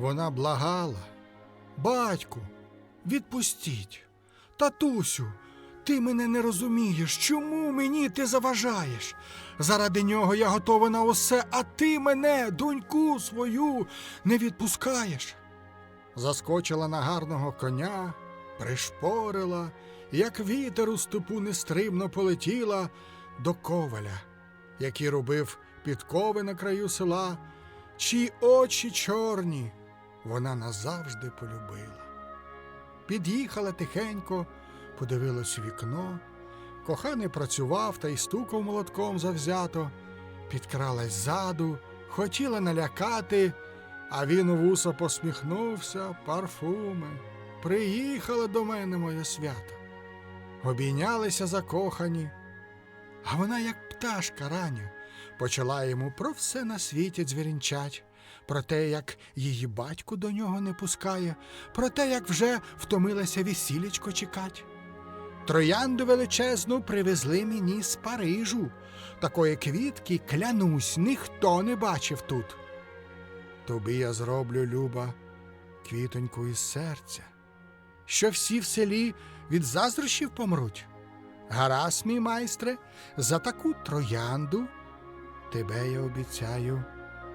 Вона благала. Батьку, відпустіть. Татусю, ти мене не розумієш. Чому мені ти заважаєш? Заради нього я готова на усе, а ти мене, доньку свою, не відпускаєш. Заскочила на гарного коня, пришпорила, як вітер у степу нестримно полетіла до коваля, який робив підкови на краю села, чиї очі чорні вона назавжди полюбила. Під'їхала тихенько, подивилась у вікно, коханий працював та й стукав молотком завзято, підкралась ззаду, хотіла налякати, а він у вуса посміхнувся, парфуми. Приїхала до мене моє свято. Обійнялися закохані, а вона, як пташка рання, почала йому про все на світі дзвірінчать, про те, як її батько до нього не пускає, про те, як вже втомилася весілечко чекать. Троянду величезну привезли мені з Парижу. Такої квітки, клянусь, ніхто не бачив тут. Тобі я зроблю, Люба, квітоньку із серця, що всі в селі від заздрощів помруть. Гаразд, мій майстре, за таку троянду тебе я обіцяю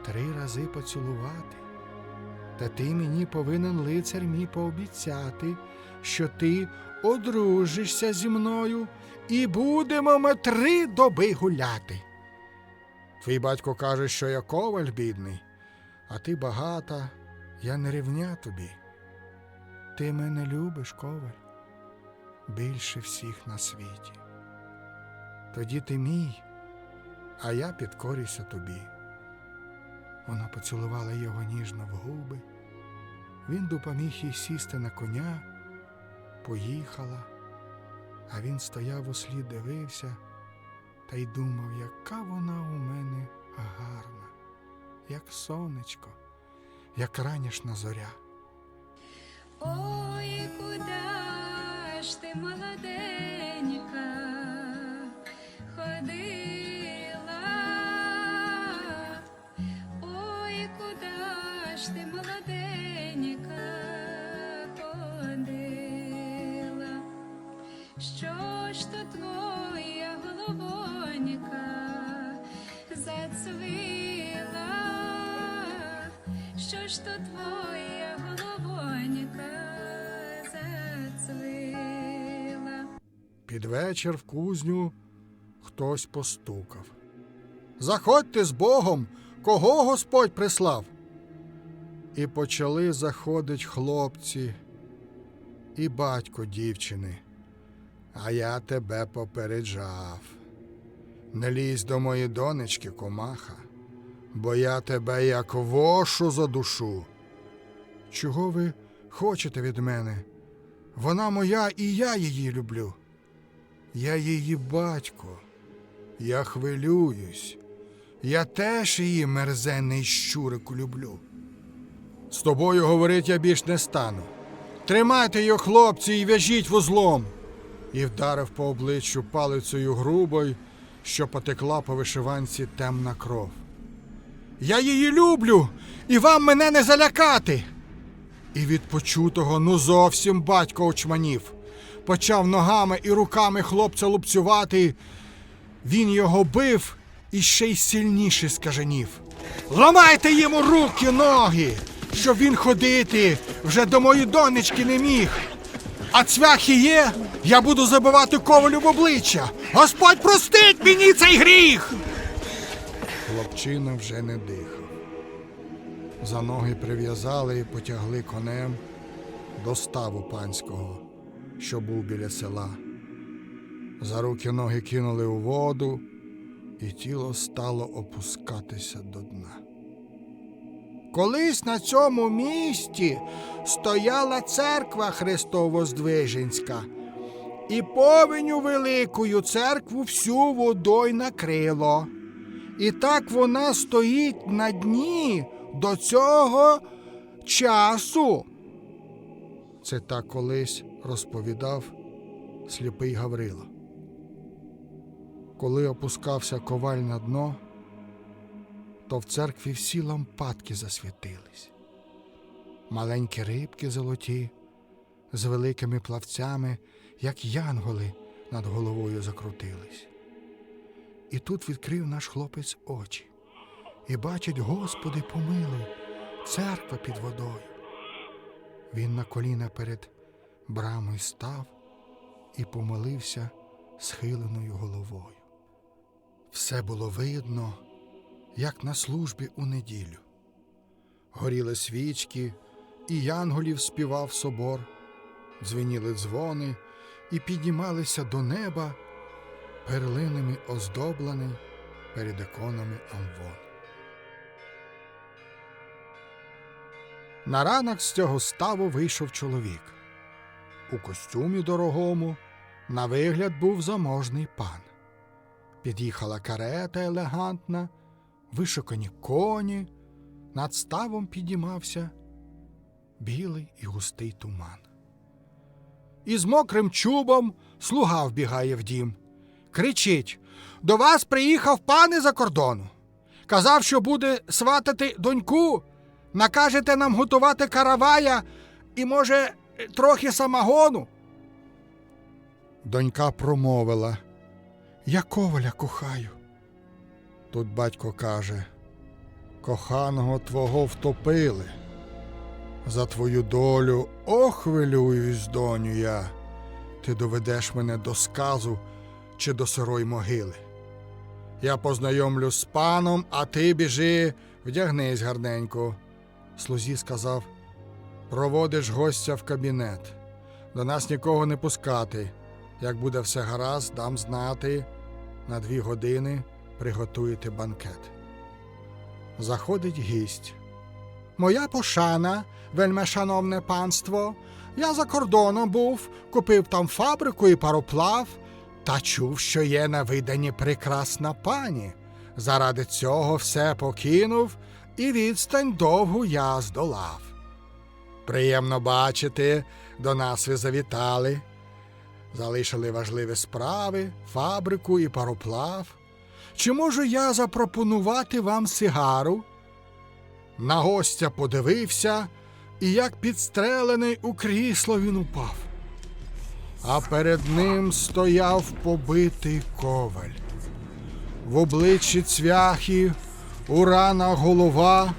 три рази поцілувати. Та ти мені повинен лицар мій пообіцяти, що ти одружишся зі мною і будемо ми три доби гуляти. Твій батько каже, що я коваль бідний, а ти багата, я не рівня тобі. Ти мене любиш, коваль, більше всіх на світі. Тоді ти мій, а я підкорюся тобі. Вона поцілувала його ніжно в губи. Він допоміг їй сісти на коня, поїхала, а він стояв услід, дивився та й думав, яка вона у мене гарна, як сонечко, як ранішна зоря. Ой, куда ж ти молоденька ходила? Що ж то твоя головонька зацвіла? Що ж то твоя головонька зацвіла? Під вечір в кузню хтось постукав. Заходьте з Богом, кого Господь прислав. І почали заходить хлопці і батько дівчини. А я тебе попереджав. Не лізь до моєї донечки, комаха, бо я тебе як вошу задушу. Чого ви хочете від мене? Вона моя і я її люблю. Я її батько. Я хвилююсь. Я теж її мерзенний щурику люблю. З тобою говорить я більш не стану. Тримайте його, хлопці, і в'яжіть вузлом. І вдарив по обличчю палицею грубой, що потекла по вишиванці темна кров. Я її люблю, і вам мене не залякати. І від почутого ну зовсім батько очманів. Почав ногами і руками хлопця лупцювати. Він його бив і ще й сильніше скаженів. Ламайте йому руки, ноги, щоб він ходити вже до моєї донечки не міг. А цвяхи є, я буду забивати ковалю в обличчя. Господь простить мені цей гріх. Хлопчина вже не дихав. За ноги прив'язали і потягли конем до ставу панського, що був біля села. За руки ноги кинули у воду, і тіло стало опускатися до дна. Колись на цьому місці стояла церква Христово-Здвиженська, і повеню великою церкву всю водой накрило. І так вона стоїть на дні до цього часу. Це так колись розповідав сліпий Гаврило. Коли опускався коваль на дно, то в церкві всі лампадки засвітились. маленькі рибки золоті, з великими плавцями, як янголи над головою закрутились. І тут відкрив наш хлопець очі і бачить, Господи, помилуй, церква під водою. Він на коліна перед брамою став і помолився схиленою головою. Все було видно, як на службі у неділю. Горіли свічки, і янголів співав собор, дзвеніли дзвони і піднімалися до неба перлинами оздоблений перед іконами Амвон. На ранок з цього ставу вийшов чоловік. У костюмі дорогому на вигляд був заможний пан. Під'їхала карета елегантна, вишукані коні, над ставом підіймався білий і густий туман. І з мокрим чубом слуга вбігає в дім. Кричить: До вас приїхав пан із-за кордону. Казав, що буде сватати доньку, накажете нам готувати каравая і, може, трохи самогону. Донька промовила. Я коваля кохаю. Тут батько каже: Коханого твого втопили. За твою долю ох хвилююсь, доню я. Ти доведеш мене до сказу чи до сирої могили. Я познайомлю з паном, а ти біжи, вдягнись гарненько. Слузі сказав: проводиш гостя в кабінет. До нас нікого не пускати. Як буде все гаразд, дам знати. На дві години приготуєте банкет. Заходить гість. Моя пошана, вельме шановне панство. Я за кордоном був, купив там фабрику і пароплав, та чув, що є на видані прекрасна пані. Заради цього все покинув, і відстань довгу я здолав. Приємно бачити, до нас ви завітали. Залишили важливі справи, фабрику і пароплав. Чи можу я запропонувати вам сигару? На гостя подивився, і як підстрелений у крісло він упав. А перед ним стояв побитий коваль. В обличчі цвяхи, у ранах голова,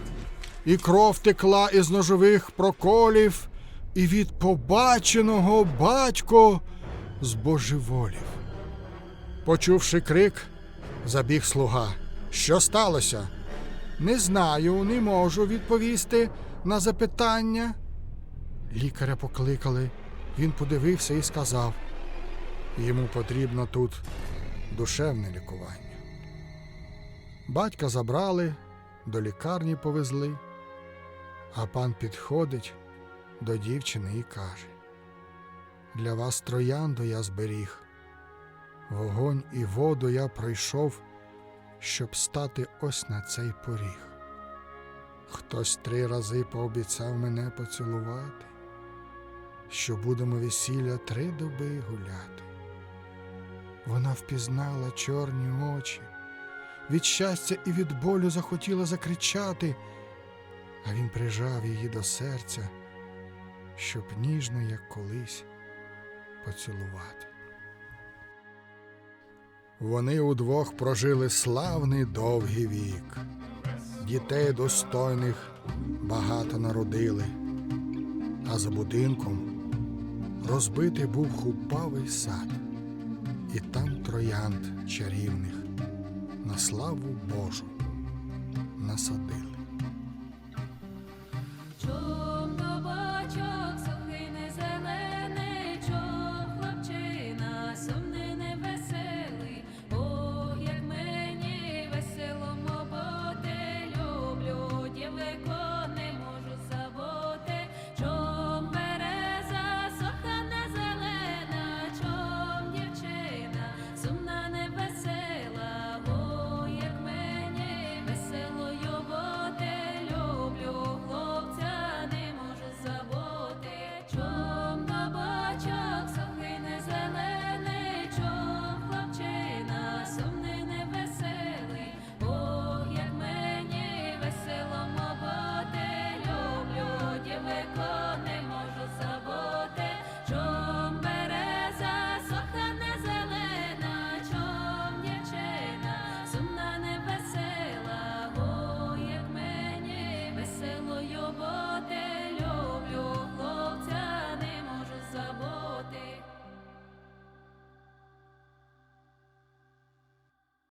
і кров текла із ножових проколів, і від побаченого батько збожеволів. Почувши крик, забіг слуга. Що сталося? Не знаю, не можу відповісти на запитання. Лікаря покликали. Він подивився і сказав: йому потрібно тут душевне лікування. Батька забрали, до лікарні повезли, а пан підходить до дівчини і каже: Для вас троянду я зберіг, вогонь і воду я пройшов, щоб стати ось на цей поріг. Хтось три рази пообіцяв мене поцілувати, що будемо весілля три доби гуляти. Вона впізнала чорні очі, від щастя і від болю захотіла закричати, а він прижав її до серця, щоб ніжно, як колись, поцілувати. Вони удвох прожили славний довгий вік. Дітей достойних багато народили, а за будинком розбитий був хупавий сад, і там троянд чарівних на славу Божу насадили.